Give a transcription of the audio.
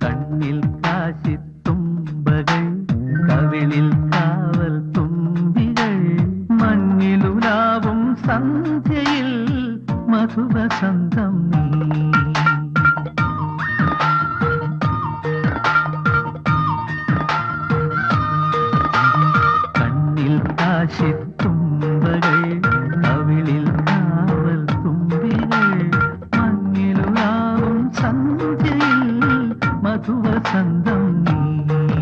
കണ്ണിൽ കാശിത്തുമ്പകൾ കവിളിൽ കാവൽ തുമ്പികൾ മഞ്ഞിലുലാവും സന്ധ്യയിൽ മധുവസന്തം കണ്ണിൽ കാശിത്തുമ്പകൾ മഞ്ഞിലുലാവും സന്ധ്യയിൽ മധുവസന്തം നീ